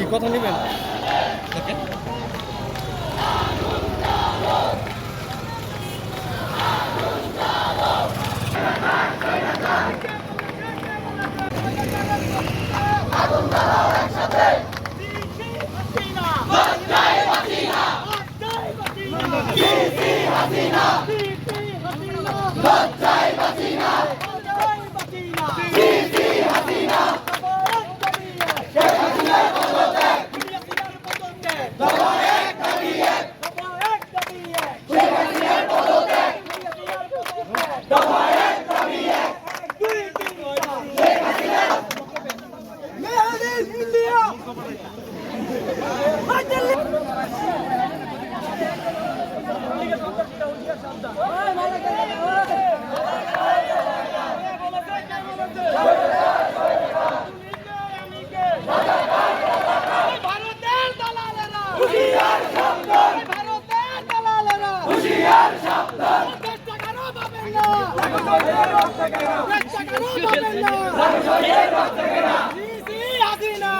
কি কথা নেবেন? আগুন India Rasta Garota! Rasta Garota!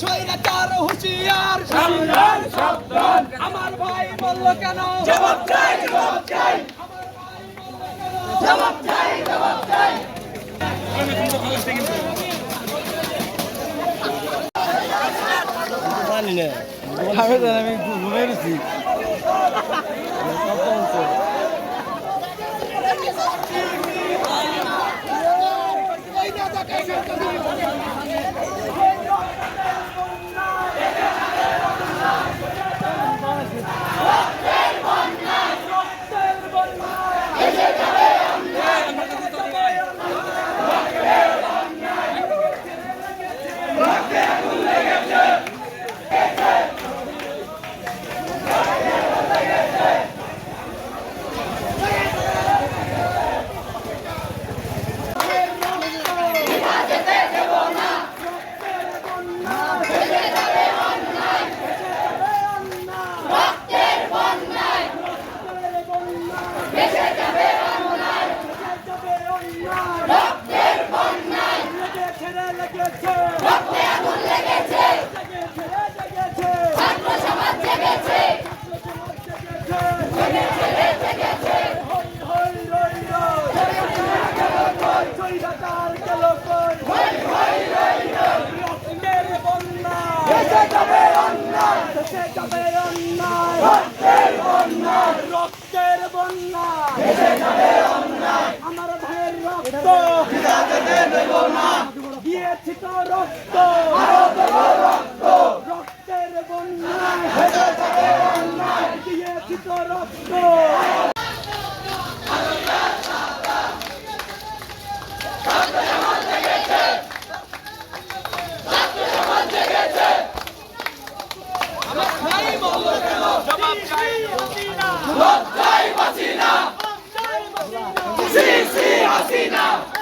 ছয়রাচার হুঁশিয়ার। সাবধান সাবধান। আমার ভাই বলল কেন? জবাব চাই জবাব চাই। জবাব চাই জবাব চাই। আমি ঘুমে গেছি। রক্ত। দিয়েছি তো রক্ত। রক্ত রক্তের বন্যায় দিয়েছি তো রক্ত। জবাব চাই। হাসিনা জবাব চাই হাসিনা assim, assim não!